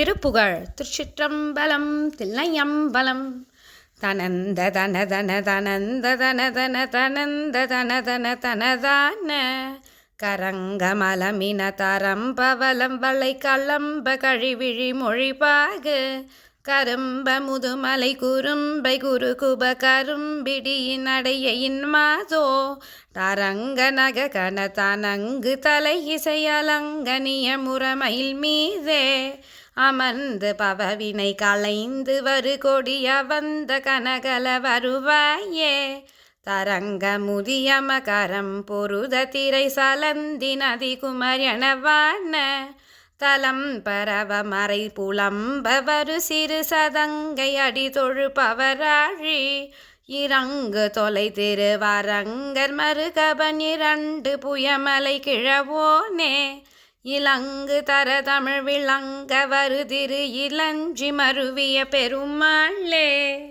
திருப்புகழ். திருச்சிற்றம்பலம் தில்லையம்பலம். தனந்த தன தன தனந்த தன தன தனந்த தன தன தனதான கரங்கமலமின தரம்பவலம் வளை கலம்ப கழிவிழி மொழிபாகு. கரும்ப முதுமலை குறும்பை குரு குப கரும்பிடியின் அடையின் மாதோ. தரங்க நக கன தனங்கு தலை இசையலங்கனிய முறமையில் மீதே. அமர்ந்து பவவினை களைந்து வரு கொடிய வந்த கனகல வருவாயே. தரங்க முதியமகரம் பொருத திரை சலந்தி நதி குமரியனவான தலம் பரவ மறை புலம்பவரு சிறு சதங்கை அடி தொழுபவராழி இறங்கு தொலை திருவரங்கர் மறுகபன் இரண்டு புயமலை கிழவோனே. இலங்கு தர தமிழ் விளங்க வருதிரு இளஞ்சி மருவிய பெருமாளே.